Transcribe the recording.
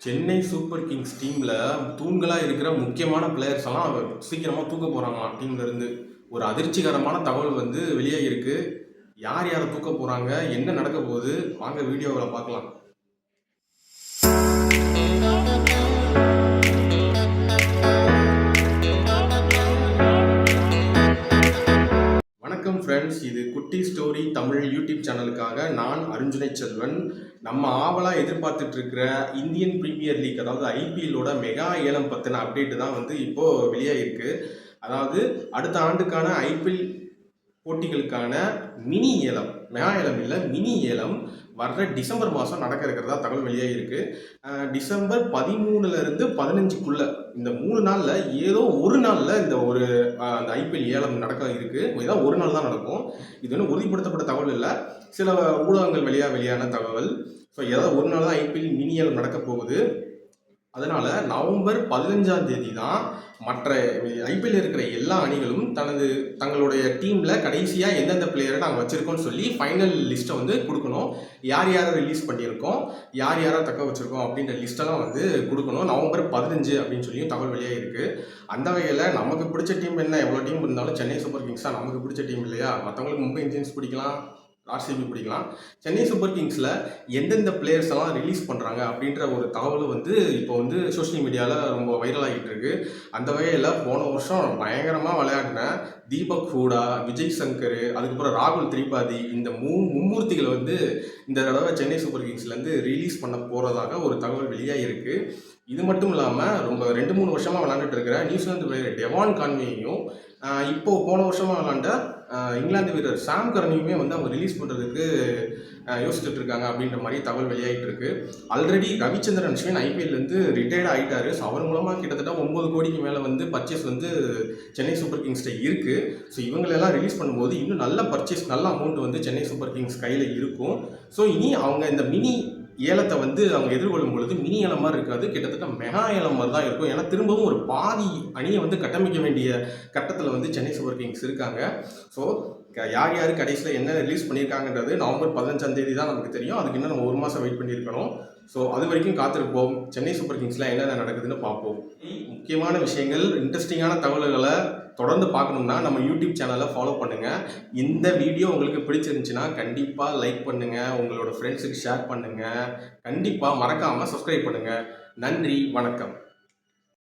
Chennai super Kings டீமில் தூண்களாக இருக்கிற முக்கியமான பிளேயர்ஸ் எல்லாம் சீக்கிரமாக தூக்க போகிறாங்களாம் டீம்லேருந்து ஒரு அதிர்ச்சிகரமான தகவல் வந்து வெளியாகிருக்கு யார் யாரை தூக்க போகிறாங்க என்ன நடக்க போகுது? வாங்க வீடியோவில் பார்க்கலாம். ஃப்ரெண்ட்ஸ் இது குட்டி ஸ்டோரி தமிழ் யூடியூப் சேனலுக்காக நான் அருஞ்சுனை செல்வன். நம்ம ஆவலாக எதிர்பார்த்துட்டு இருக்கிற இந்தியன் ப்ரீமியர் லீக் அதாவது ஐபிஎல்லோட மெகா ஏலம் பற்றின அப்டேட் தான் வந்து இப்போது வெளியாகிருக்கு அதாவது அடுத்த ஆண்டுக்கான ஐபிஎல் போட்டிகளுக்கான மினி ஏலம் மெகா ஏலம் இல்லை மினி ஏலம் வர்ற டிசம்பர் மாதம் நடக்க இருக்கிறதா தகவல் வெளியாக இருக்குது டிசம்பர் பதிமூணுலேருந்து பதினஞ்சுக்குள்ளே பதினஞ்சுக்குள்ள இந்த மூணு நாளில் ஏதோ ஒரு நாளில் இந்த ஒரு அந்த ஐபிஎல் ஏலம் நடக்க இருக்கு. ஏதோ ஒரு நாள் தான் நடக்கும். இது வந்து உறுதிப்படுத்தப்பட்ட தகவல் இல்லை. சில ஊடகங்கள் வெளியாக வெளியான தகவல். ஸோ ஏதோ ஒரு நாள் தான் ஐபிஎல் மினி ஏலம் நடக்க போகுது. அதனால நவம்பர் பதினஞ்சாம் தேதி தான் மற்ற ஐபிஎல் இருக்கிற எல்லா அணிகளும் தனது தங்களுடைய டீம்ல கடைசியா எந்தெந்த பிளேயரை நாங்கள் வச்சிருக்கோம்னு சொல்லி ஃபைனல் லிஸ்ட்டை வந்து கொடுக்கணும். யார் யாரை ரிலீஸ் பண்ணியிருக்கோம்? யார் யாரை தக்க வச்சிருக்கோம்? அப்படின்ற லிஸ்ட்டெல்லாம் வந்து கொடுக்கணும். நவம்பர் பதினஞ்சு அப்படின்னு சொல்லியும் தகவல் வெளியாக இருக்கு. அந்த வகையில் நமக்கு பிடிச்ச டீம் என்ன? எவ்வளோ டீம் இருந்தாலும் சென்னை சூப்பர் கிங்ஸ் தான் நமக்கு பிடிச்ச டீம் இல்லையா? மற்றவங்களுக்கு மும்பை இந்தியன்ஸ் பிடிக்கலாம். ஆர்சிபி பிடிக்கலாம். சென்னை சூப்பர் கிங்ஸில் எந்தெந்த பிளேயர்ஸ் எல்லாம் ரிலீஸ் பண்ணுறாங்க அப்படின்ற ஒரு தகவல் வந்து இப்போ வந்து சோஷியல் மீடியாவில் ரொம்ப வைரல் ஆகிட்டு இருக்கு. அந்த வகையில் போன வருஷம் பயங்கரமாக விளையாடினேன் தீபக் ஹூடா விஜய் சங்கர் அதுக்கப்புறம் ராகுல் திரிபாதி இந்த மூ மும்மூர்த்திகளை வந்து இந்த தடவை சென்னை சூப்பர் கிங்ஸ்லேருந்து ரிலீஸ் பண்ண போகிறதாக ஒரு தகவல் வெளியாகிருக்கு இது மட்டும் இல்லாமல் ரொம்ப ரெண்டு மூணு வருஷமாக விளாண்டுட்டு இருக்கிற நியூசிலாந்து பிளேயர் டெவான் கான்வேயையும் இப்போது போன வருஷமாக விளாண்ட இங்கிலாந்து வீரர் சாம் கரணியுமே வந்து அவங்க ரிலீஸ் பண்ணுறதுக்கு யோசிச்சுட்டு இருக்காங்க அப்படின்ற மாதிரி தகவல் வெளியாகிட்டு இருக்கு. ஆல்ரெடி ரவிச்சந்திரன் அஸ்வின் ஐபிஎல்லேருந்து ரிட்டையர்ட் ஆகிட்டாரு ஸோ அவர் மூலமாக கிட்டத்தட்ட ஒம்பது கோடிக்கு மேலே வந்து பர்ச்சேஸ் வந்து சென்னை சூப்பர் கிங்ஸ்கிட்ட இருக்குது ஸோ இவங்களெல்லாம் ரிலீஸ் பண்ணும்போது இன்னும் நல்ல பர்ச்சேஸ் நல்ல அமௌண்ட் வந்து சென்னை சூப்பர் கிங்ஸ் கையில் இருக்கும். ஸோ இனி அவங்க இந்த மினி ஏலத்தை வந்து அவங்க எதிர்கொள்ளும் பொழுது மினி ஏலம் மாதிரி இருக்காது. கிட்டத்தட்ட மெகா ஏலம் மாதிரி தான் இருக்கும். ஏன்னா திரும்பவும் ஒரு பாதி அணியை வந்து கட்டமைக்க வேண்டிய கட்டத்தில் வந்து சென்னை சூப்பர் கிங்ஸ் இருக்காங்க. ஸோ யார் யார் கடைசியில் என்ன ரிலீஸ் பண்ணியிருக்காங்கன்றது நவம்பர் பதினஞ்சாம் தேதி தான் நமக்கு தெரியும். அதுக்கு இன்னும் நம்ம ஒரு மாதம் வெயிட் பண்ணியிருக்கணும். ஸோ அது வரைக்கும் காத்திருப்போம். சென்னை சூப்பர் கிங்ஸில் என்னென்ன நடக்குதுன்னு பார்ப்போம். முக்கியமான விஷயங்கள் இன்ட்ரெஸ்டிங்கான தகவல்களை தொடர்ந்து பார்க்கணும்னா நம்ம யூடியூப் சேனலை ஃபாலோ பண்ணுங்கள் இந்த வீடியோ உங்களுக்கு பிடிச்சிருந்துச்சுன்னா கண்டிப்பாக லைக் பண்ணுங்கள் உங்களோட ஃப்ரெண்ட்ஸுக்கு ஷேர் பண்ணுங்கள் கண்டிப்பாக மறக்காமல் சப்ஸ்கிரைப் பண்ணுங்கள் நன்றி வணக்கம்.